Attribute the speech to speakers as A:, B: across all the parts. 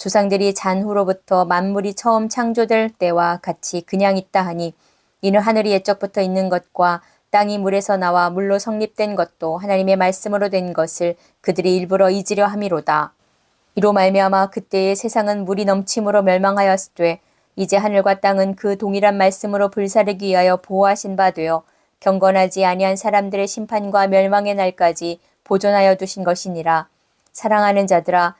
A: 조상들이 잔후로부터 만물이 처음 창조될 때와 같이 그냥 있다 하니 이는 하늘이 옛적부터 있는 것과 땅이 물에서 나와 물로 성립된 것도 하나님의 말씀으로 된 것을 그들이 일부러 잊으려 함이로다. 이로 말미암아 그때의 세상은 물이 넘침으로 멸망하였으되 이제 하늘과 땅은 그 동일한 말씀으로 불사르기 위하여 보호하신 바 되어 경건하지 아니한 사람들의 심판과 멸망의 날까지 보존하여 두신 것이니라. 사랑하는 자들아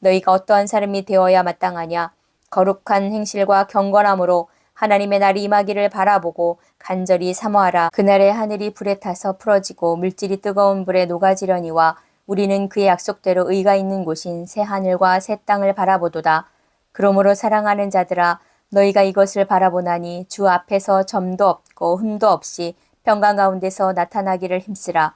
A: 너희가 어떠한 사람이 되어야 마땅하냐? 거룩한 행실과 경건함으로 하나님의 날이 임하기를 바라보고 간절히 사모하라. 그날에 하늘이 불에 타서 풀어지고 물질이 뜨거운 불에 녹아지려니와 우리는 그의 약속대로 의가 있는 곳인 새 하늘과 새 땅을 바라보도다. 그러므로 사랑하는 자들아 너희가 이것을 바라보나니 주 앞에서 점도 없고 흠도 없이 평강 가운데서 나타나기를 힘쓰라.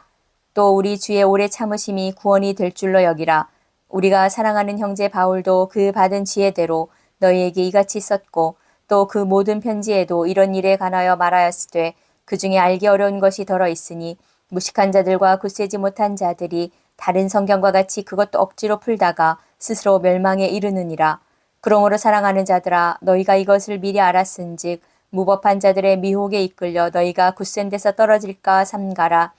A: 또 우리 주의 오래 참으심이 구원이 될 줄로 여기라 우리가 사랑하는 형제 바울도 그 받은 지혜대로 너희에게 이같이 썼고 또 그 모든 편지에도 이런 일에 관하여 말하였으되 그 중에 알기 어려운 것이 덜어 있으니 무식한 자들과 굳세지 못한 자들이 다른 성경과 같이 그것도 억지로 풀다가 스스로 멸망에 이르느니라. 그러므로 사랑하는 자들아 너희가 이것을 미리 알았은즉 무법한 자들의 미혹에 이끌려 너희가 굳센 데서 떨어질까 삼가라.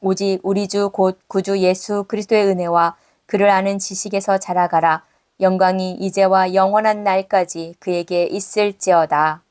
A: 오직 우리 주 곧 구주 예수 그리스도의 은혜와 그를 아는 지식에서 자라가라. 영광이 이제와 영원한 날까지 그에게 있을지어다.